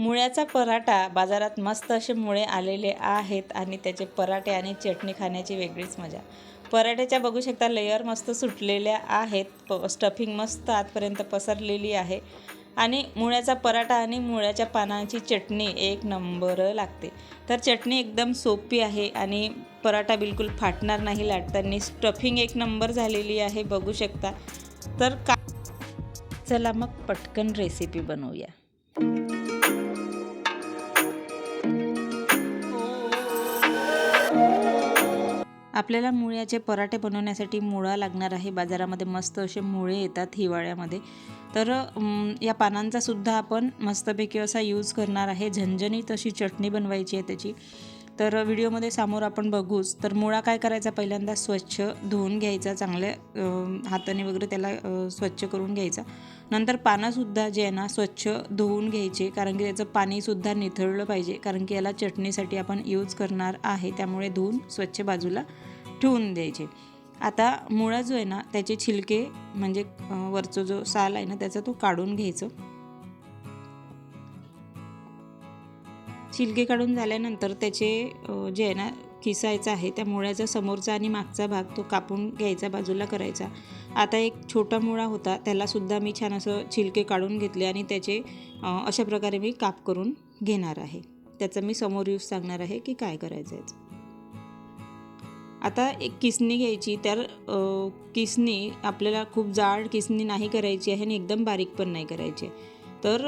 मुळ्याचा पराठा बाजारात मस्त असे मुळे आलेले आहेत आणि त्याचे पराठे आणि चटणी खाण्याची वेगळीच मजा. पराठ्याच्या बघू शकता लेयर मस्त सुटलेल्या आहेत प स्टफिंग मस्त आतपर्यंत पसरलेली आहे. आणि मुळ्याचा पराठा आणि मुळ्याच्या पानांची चटणी एक नंबर लागते. तर चटणी एकदम सोपी आहे आणि पराठा बिलकुल फाटणार नाही लाटताना. स्टफिंग एक नंबर झालेली आहे बघू शकता. तर का चला मग पटकन रेसिपी बनवूया. आपल्याला मुळ्याचे पराठे बनवण्यासाठी मुळा लागणार आहे बाजारामध्ये मस्त असे मुळे येतात हिवाळ्यामध्ये. तर या पानांचा सुद्धा आपण मस्तपैकी असा यूज करणार आहे. झणझणीत अशी चटणी बनवायची आहे त्याची. तर व्हिडिओमध्ये समोर आपण बघूच. तर मुळा काय करायचा? पहिल्यांदा स्वच्छ धुवून घ्यायचा चांगल्या हाताने वगैरे त्याला स्वच्छ करून घ्यायचा. नंतर पानंसुद्धा जे आहे ना स्वच्छ धुवून घ्यायचे कारण की त्याचं पाणीसुद्धा निथळलं पाहिजे कारण की याला चटणीसाठी आपण यूज करणार आहे. त्यामुळे धुवून स्वच्छ बाजूला ठेवून द्यायचे. आता मुळा जो आहे ना त्याचे छिलके म्हणजे वरचा जो साल आहे ना त्याचा तो काढून घ्यायचं. छिलके काढून झाल्यानंतर त्याचे जे आहे ना खिसायचं आहे त्या मुळ्याचा समोरचा आणि मागचा भाग तो कापून घ्यायचा बाजूला करायचा. आता एक छोटा मुळा होता त्यालासुद्धा मी छान असं छिलके काढून घेतले आणि त्याचे अशा प्रकारे मी काप करून घेणार आहे. त्याचा मी समोर यूज सांगणार आहे की काय करायचं आहे. आता एक किसणी घ्यायची तर किसनी किसणी आपल्याला खूप जाड किसणी नाही करायची आहे आणि एकदम बारीक पण नाही करायची आहे. तर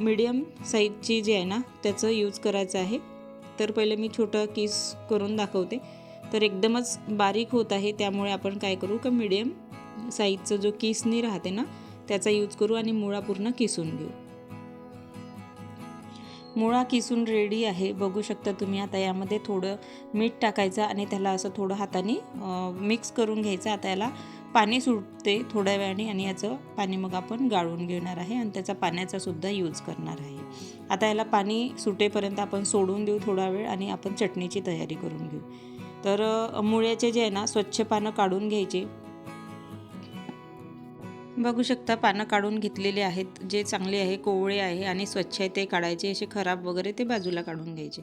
मीडियम साईजची जी आहे ना त्याचं यूज करायचं आहे. तर पहिले मी छोटं किस करून दाखवते. तर एकदमच बारीक होत आहे त्यामुळे आपण काय करू का मीडियम साईजचं जो किसनी राहते ना त्याचा यूज करू आणि मुळा पूर्ण किसून घेऊ. मुळा किसून रेडी आहे. बघू शकता तुम्ही आता यामध्ये थोडं मीठ टाकायचं आणि त्याला असं थोडं हाताने मिक्स करून घ्यायचं. आता याला पाणी सुटते थोड्या वेळाने आणि याचं पाणी मग आपण गाळून घेणार आहे आणि त्याचा पाण्याचा सुद्धा यूज करणार आहे. आता याला पाणी सुटेपर्यंत आपण सोडून देऊ थोडा वेळ आणि आपण चटणीची तयारी करून घेऊ. तर मुळ्याचे जे आहे ना स्वच्छ पानं काढून घ्यायचे. बघू शकता पानं काढून घेतलेले आहेत जे चांगले आहे कोवळे आहे आणि स्वच्छ आहे ते काढायचे असे खराब वगैरे ते बाजूला काढून घ्यायचे.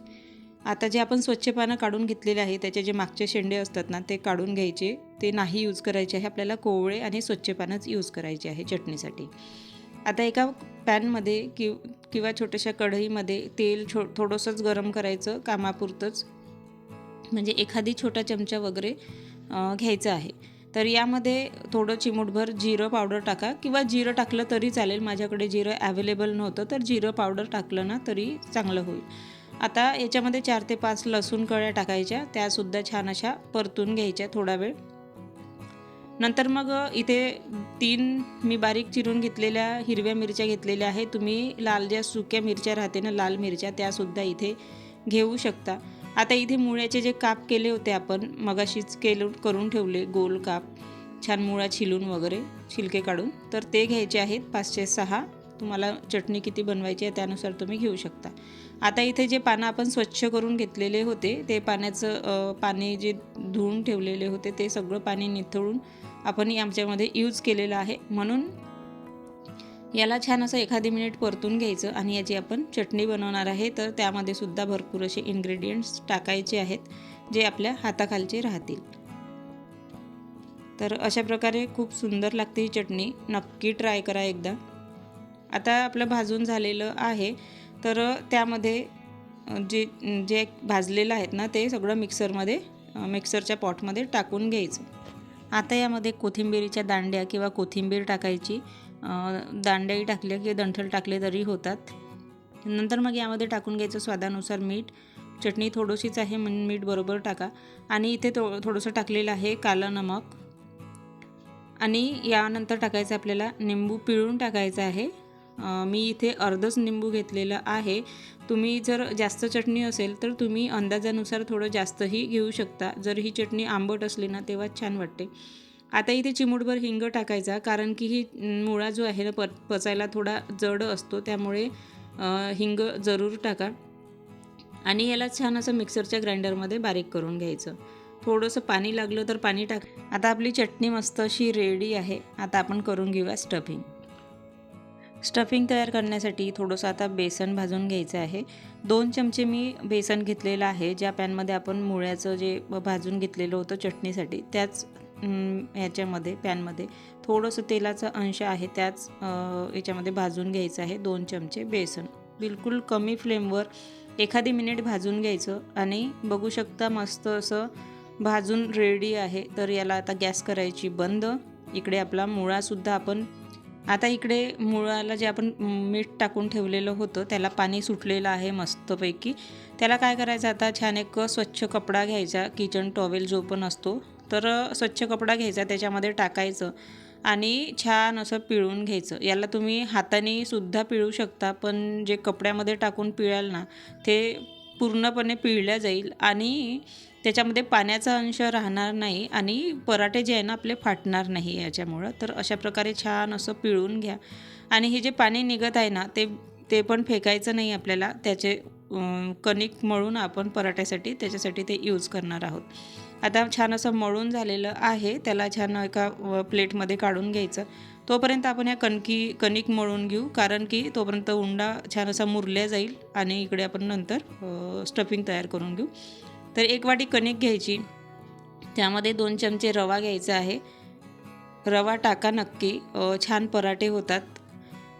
आता जे आपण स्वच्छ पानं काढून घेतलेले आहे त्याचे जे मागचे शेंडे असतात ना ते काढून घ्यायचे ते नाही यूज करायचे आहे आपल्याला कोवळे आणि स्वच्छ पानंच यूज करायचे आहे चटणीसाठी. आता एका पॅनमध्ये कि किंवा छोट्याशा कढईमध्ये तेल छो थोडंसंच गरम करायचं कामापुरतंच म्हणजे एखादी छोटा चमचा वगैरे घ्यायचा घ्यायचं आहे. तर यामध्ये थोडं चिमूटभर जिरं पावडर टाका. किंवा जिरं टाकलं तरी चालेल. माझ्याकडे जिरं ॲवेलेबल नव्हतं तर जिरं पावडर टाकलं ना तरी चांगलं होईल. आता याच्यामध्ये चार ते पाच लसूण कळ्या टाकायच्या. त्यासुद्धा छान अशा परतून घ्यायच्या थोडा वेळ. नंतर मग इथे तीन मी बारीक चिरून घेतलेल्या हिरव्या मिरच्या घेतलेल्या आहेत. तुम्ही लाल ज्या सुक्या मिरच्या राहते ना लाल मिरच्या त्यासुद्धा इथे घेऊ शकता. आता इथे मुळ्याचे जे काप केले होते आपण मगाशीच केलं करून ठेवले गोल काप. छान मुळा छिलून वगैरे छिलके काढून. तर ते घ्यायचे आहेत पाचशे सहा. तुम्हाला चटणी किती बनवायची आहे त्यानुसार तुम्ही घेऊ शकता. आता इथे जे पानं आपण स्वच्छ करून घेतलेले होते ते पाण्याचं पाणी जे धुवून ठेवलेले होते ते सगळं पाणी निथळून आपण आमच्यामध्ये यूज केलेलं आहे. म्हणून याला छान असं एखादी मिनिट परतून घ्यायचं आणि याची आपण चटणी बनवणार आहे. तर त्यामध्ये सुद्धा भरपूर असे इन्ग्रेडियंट्स टाकायचे आहेत जे आपल्या हाताखालचे राहतील. तर अशा प्रकारे खूप सुंदर लागते ही चटणी. नक्की ट्राय करा एकदा. आता आपलं भाजून झालेलं आहे. तर त्यामध्ये जे जे भाजलेलं आहेत ना ते सगळं मिक्सरमध्ये मिक्सरच्या पॉटमध्ये टाकून घ्यायचं. आता यामध्ये कोथिंबीरीच्या दांड्या किंवा कोथिंबीर टाकायची. दांड्याही टाकल्या किंवा दंठल टाकले तरी होतात. नंतर मग यामध्ये टाकून घ्यायचं स्वादानुसार मीठ. चटणी थोडीशीच आहे म्हणून मीठ बरोबर टाका. आणि इथे थो थोडंसं टाकलेलं आहे कालं नमक. आणि यानंतर टाकायचं आपल्याला निंबू पिळून टाकायचं आहे. मी इथे अर्धच निंबू घेतलेलं आहे. तुम्ही जर जास्त चटणी असेल तर तुम्ही अंदाजानुसार थोडं जास्तही घेऊ शकता. जर ही चटणी आंबट असली ना तेव्हा छान वाटते. आता इथे चिमूटभर हिंग टाकायचा कारण की ही मुळा जो आहे ना प पचायला थोडा जड असतो त्यामुळे हिंग जरूर टाका. आणि याला छान असं मिक्सरच्या ग्राइंडरमध्ये बारीक करून घ्यायचं. थोडंसं पाणी लागलं तर पाणी टाक. आता आपली चटणी मस्त अशी रेडी आहे. आता आपण करून घेऊया स्टफिंग. स्टफिंग तयार करण्यासाठी थोडंसं आता बेसन भाजून घ्यायचं आहे. दोन चमचे मी बेसन घेतलेलं आहे. ज्या पॅनमध्ये आपण मुळ्याचं जे भाजून घेतलेलं होतं चटणीसाठी त्याच ह्याच्यामध्ये पॅनमध्ये. थोडंसं तेलाचा अंश आहे त्याच याच्यामध्ये भाजून घ्यायचं आहे दोन चमचे बेसन. बिलकुल कमी फ्लेमवर एखादी मिनिट भाजून घ्यायचं आणि बघू शकता मस्त असं भाजून रेडी आहे. तर याला आता गॅस करायची बंद. इकडे आपला मुळासुद्धा आपण आता इकडे मुळाला जे आपण मीठ टाकून ठेवलेलं होतं त्याला पाणी सुटलेलं आहे मस्तपैकी. त्याला काय करायचं आता छान एक स्वच्छ कपडा घ्यायचा किचन टॉवेल जो पण असतो तर स्वच्छ कपडा घ्यायचा त्याच्यामध्ये टाकायचं आणि छान असं पिळून घ्यायचं. याला तुम्ही हाताने सुद्धा पिळू शकता पण जे कपड्यामध्ये टाकून पिळाल ना ते पूर्णपणे पिळल्या जाईल आणि त्याच्यामध्ये पाण्याचा अंश राहणार नाही आणि पराठे जे आहे ना आपले फाटणार नाही याच्यामुळं. तर अशा प्रकारे छान असं पिळून घ्या. आणि हे जे पाणी निघत आहे ना ते ते पण फेकायचं नाही आपल्याला. त्याचे कणिक मळून आपण पराठ्यासाठी त्याच्यासाठी ते यूज करणार आहोत. आता छान असं मळून झालेलं आहे. त्याला छान एका प्लेटमध्ये काढून घ्यायचं. तोपर्यंत आपण ह्या कणकी कणिक मळून घेऊ. कारण की तोपर्यंत उंडा छान असा मुरल्या जाईल आणि इकडे आपण नंतर स्टफिंग तयार करून घेऊ. तर एक वाटी कणिक घ्यायची. त्यामध्ये दोन चमचे रवा घ्यायचा आहे. रवा टाका नक्की. छान पराठे होतात.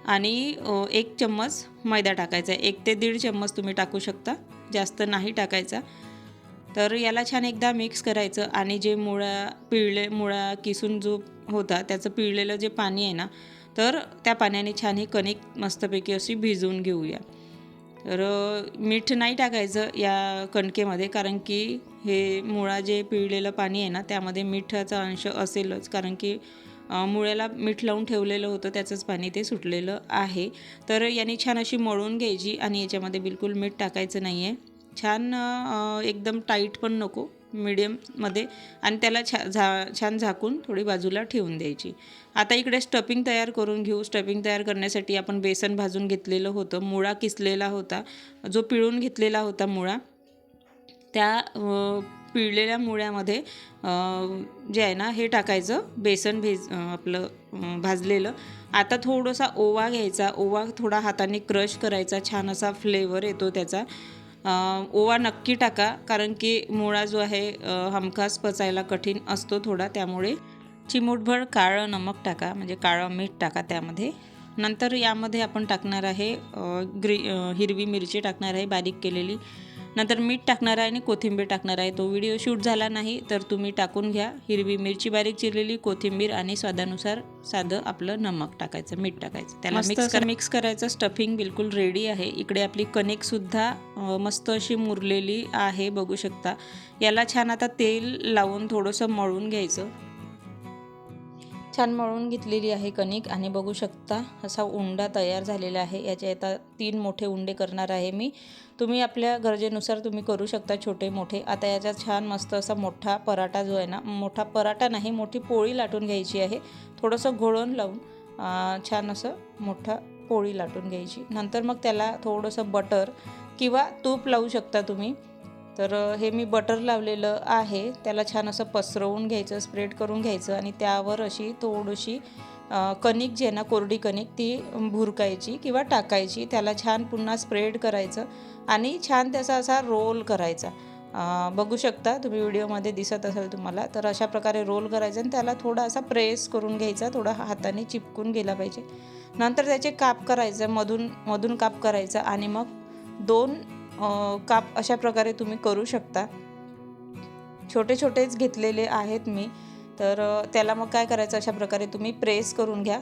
आणि एक चम्मच मैदा टाकायचा आहे. एक ते दीड चम्मच तुम्ही टाकू शकता. जास्त नाही टाकायचा. तर याला छान एकदा मिक्स करायचं आणि जे मुळा पिळले मुळा किसून जो होता त्याचं पिळलेलं जे पाणी आहे ना तर त्या पाण्याने छान ही कणिक मस्तपैकी अशी भिजवून घेऊया. तर मीठ नाही टाकायचं या कणकेमध्ये कारण की हे मुळा जे पिळलेलं पाणी आहे ना त्यामध्ये मिठाचा अंश असेलच कारण की मुळ्याला मीठ लावून ठेवलेलं होतं त्याचंच पाणी ते सुटलेलं आहे. तर याने छान अशी मळून घ्यायची आणि याच्यामध्ये बिलकुल मीठ टाकायचं नाही आहे छान एकदम टाईट पण नको मिडियममध्ये आणि त्याला छा झा छान झाकून थोडी बाजूला ठेवून द्यायची. आता इकडे स्टफिंग तयार करून घेऊ. स्टफिंग तयार करण्यासाठी आपण बेसन भाजून घेतलेलं होतं. मुळा किसलेला होता. जो पिळून घेतलेला होता मुळा. त्या पिळलेल्या मुळ्यामध्ये जे आहे ना हे टाकायचं. बेसन भेज आपलं भाजलेलं. आता थोडासा ओवा घ्यायचा. ओवा थोडा हाताने क्रश करायचा. छान असा फ्लेवर येतो त्याचा. ओवा नक्की टाका कारण की मुळा जो आहे हमखास पचायला कठीण असतो थोडा त्यामुळे चिमूटभर काळं नमक टाका म्हणजे काळं मीठ टाका त्यामध्ये. नंतर यामध्ये आपण टाकणार आहे ग्री हिरवी मिरची टाकणार आहे बारीक केलेली. नंतर मीठ टाकणार आहे आणि कोथिंबीर टाकणार आहे. तो व्हिडिओ शूट झाला नाही तर तुम्ही टाकून घ्या. हिरवी मिरची बारीक चिरलेली कोथिंबीर आणि स्वादानुसार साधं आपलं नमक टाकायचं मीठ टाकायचं. त्याला मिक्स मिक्स करायचं स्टफिंग बिलकुल रेडी आहे. इकडे आपली कणिकसुद्धा मस्त अशी मुरलेली आहे बघू शकता. याला छान आता तेल लावून थोडंसं मळून घ्यायचं. छान मळून घेतलेली आहे कणिक आणि बघू शकता असा उंडा तयार झालेला आहे. याचे आता तीन मोठे उंडे करणार आहे मी. तुम्ही आपल्या गरजेनुसार तुम्ही करू शकता छोटे मोठे. आता याचा छान मस्त असा मोठा पराठा जो आहे ना मोठा पराठा नाही मोठी पोळी लाटून घ्यायची आहे. थोडंसं घोळण लावून छान असं मोठा पोळी लाटून घ्यायची. नंतर मग त्याला थोडंसं बटर किंवा तूप लावू शकता तुम्ही. तर हे मी बटर लावलेलं आहे. त्याला छान असं पसरवून घ्यायचं स्प्रेड करून घ्यायचं आणि त्यावर अशी थोडीशी कणिक जी आहे ना कोरडी कणिक ती भुरकायची किंवा टाकायची. त्याला छान पुन्हा स्प्रेड करायचं आणि छान त्याचा असा रोल करायचा. बघू शकता तुम्ही व्हिडिओमध्ये दिसत असेल तुम्हाला तर अशा प्रकारे रोल करायचा आणि त्याला थोडा असा प्रेस करून घ्यायचा थोडा हाताने चिपकून गेला पाहिजे. नंतर त्याचे काप करायचं मधून मधून काप करायचं आणि मग दोन काप अशा प्रकारे तुम्ही करू शकता. छोटे छोटेच घेतलेले आहेत मी. तर त्याला मग काय करायचं? अशा प्रकारे तुम्ही प्रेस करून घ्या.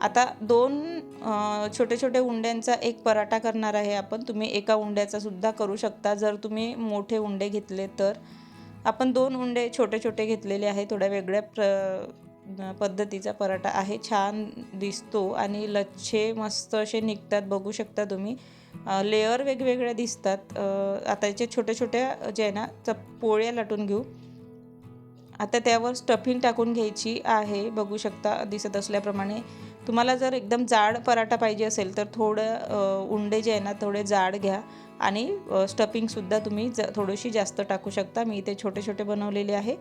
आता दोन छोटे छोटे उंड्यांचा एक पराठा करणार आहे आपण. तुम्ही एका उंड्याचा सुद्धा करू शकता. जर तुम्ही मोठे उंडे घेतले तर. आपण दोन उंडे छोटे छोटे घेतलेले आहे थोड्या वेगळ्या प्र पद्धतीचा पराठा आहे. छान दिसतो आणि लच्छे मस्त असे निघतात. बघू शकता तुम्ही. लेअर वेगवेगळ्या दिसतात. आता याच्या छोट्या छोट्या जे आहे ना चप पोळ्या लाटून घेऊ. आता त्यावर स्टफिंग टाकून घ्यायची आहे. बघू शकता दिसत असल्याप्रमाणे. तुम्हाला जर एकदम जाड पराठा पाहिजे असेल तर थोडं उंडे जे आहे ना थोडे जाड घ्या. आणि स्टफिंगसुद्धा तुम्ही ज थोडीशी जास्त टाकू शकता. मी इथे छोटे छोटे बनवलेले आहे.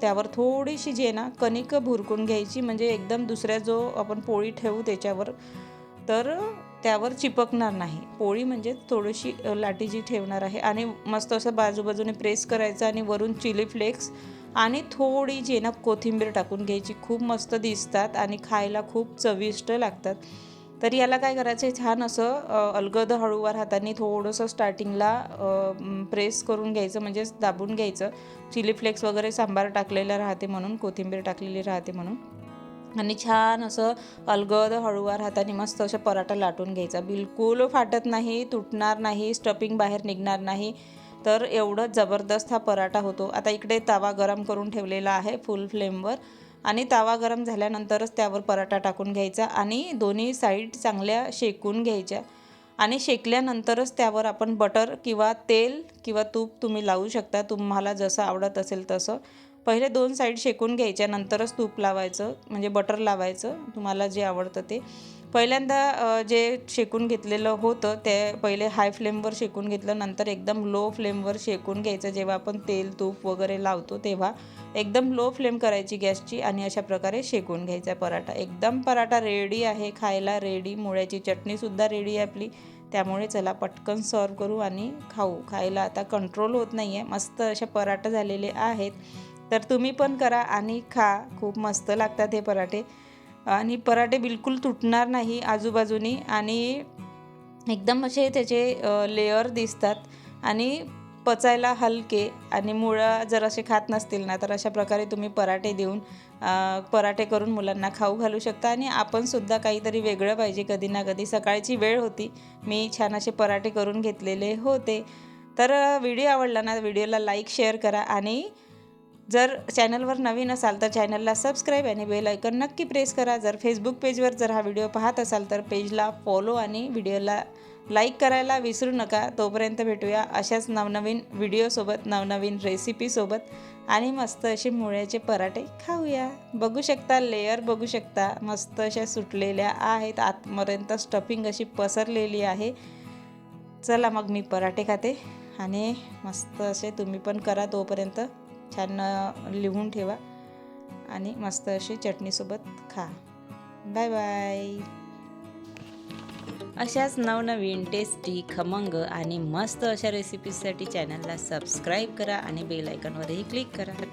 त्यावर थोडीशी जी आहे ना कणिक भुरकून घ्यायची. म्हणजे एकदम दुसऱ्या जो आपण पोळी ठेवू त्याच्यावर. तर त्यावर चिपकणार नाही. पोळी म्हणजे थोडीशी अ, लाटी जी ठेवणार आहे आणि मस्त असं बाजूबाजूने प्रेस करायचं आणि वरून चिली फ्लेक्स आणि थोडी जी ना कोथिंबीर टाकून घ्यायची. खूप मस्त दिसतात आणि खायला खूप चविष्ट लागतात. तर याला काय करायचं आहे? छान असं अलगद हळूवार हाताने थोडंसं स्टार्टिंगला प्रेस करून घ्यायचं म्हणजेच दाबून घ्यायचं. चिली फ्लेक्स वगैरे सांबार टाकलेलं राहते म्हणून कोथिंबीर टाकलेली राहते म्हणून. आणि छान असं अलगद हळूवार हाताने मस्त असं पराठा लाटून घ्यायचा. बिलकुल फाटत नाही तुटणार नाही स्टफिंग बाहेर निघणार नाही. तर एवढं जबरदस्त हा पराठा होतो. आता इकडे तवा गरम करून ठेवलेला आहे फुल फ्लेमवर आणि तवा गरम झाल्यानंतरच त्यावर पराठा टाकून घ्यायचा आणि दोन्ही साईड चांगल्या शेकून घ्यायच्या. आणि शेकल्यानंतरच त्यावर आपण बटर किंवा तेल किंवा तूप तुम्ही लावू शकता. तुम्हाला जसं आवडत असेल तसं. पहिले दोन साईड शेकून घ्यायच्या नंतरच तूप लावायचं म्हणजे बटर लावायचं तुम्हाला जे आवडतं ते. पहिल्यांदा जे शेकून घेतलेलं होतं ते पहिले हाय फ्लेमवर शेकून घेतलं नंतर एकदम लो फ्लेमवर शेकून घ्यायचं. जेव्हा आपण तेल तूप वगैरे लावतो तेव्हा एकदम लो फ्लेम करायची गॅसची आणि अशा प्रकारे शेकून घ्यायचा पराठा. एकदम पराठा रेडी आहे खायला रेडी मुळ्याची चटणीसुद्धा रेडी आहे आपली. त्यामुळे चला पटकन सर्व करू आणि खाऊ. खायला आता कंट्रोल होत नाही आहे मस्त असे पराठे झालेले आहेत. तर तुम्ही पण करा आणि खा. खूप मस्त लागतात हे पराठे. आणि पराठे बिलकुल तुटणार नाही आजूबाजूनी आणि एकदम असे त्याचे लेअर दिसतात. आणि पचायला हलके आणि मुळं जर असे खात नसतील ना तर अशा प्रकारे तुम्ही पराठे देऊन पराठे करून मुलांना खाऊ घालू शकता. आणि आपणसुद्धा काहीतरी वेगळं पाहिजे. कधी ना कधी सकाळची वेळ होती. मी छान असे पराठे करून घेतलेले होते. तर व्हिडिओ आवडला ना व्हिडिओला लाईक शेअर करा आणि जर चॅनलवर नवीन असाल तर चॅनलला सबस्क्राईब आणि बेल ऐकन नक्की प्रेस करा. जर फेसबुक पेजवर जर हा व्हिडिओ पाहत असाल तर पेजला फॉलो आणि व्हिडिओला लाईक करायला विसरू नका. तोपर्यंत भेटूया अशाच नवनवीन व्हिडिओसोबत नवनवीन रेसिपीसोबत आणि मस्त असे मुळ्याचे पराठे खाऊया. बघू शकता लेअर बघू शकता मस्त अशा सुटलेल्या आहेत. आतपर्यंत स्टफिंग अशी पसरलेली आहे. चला मग मी पराठे खाते आणि मस्त असे तुम्ही पण करा तोपर्यंत. छान लिहून ठेवा आणि मस्त अशी चटणीसोबत खा. Bye bye. अशाच नवनवीन टेस्टी खमंग आणि मस्त अशा रेसिपीजसाठी चॅनलला सबस्क्राईब करा आणि बेल आयकॉनवरही क्लिक करा.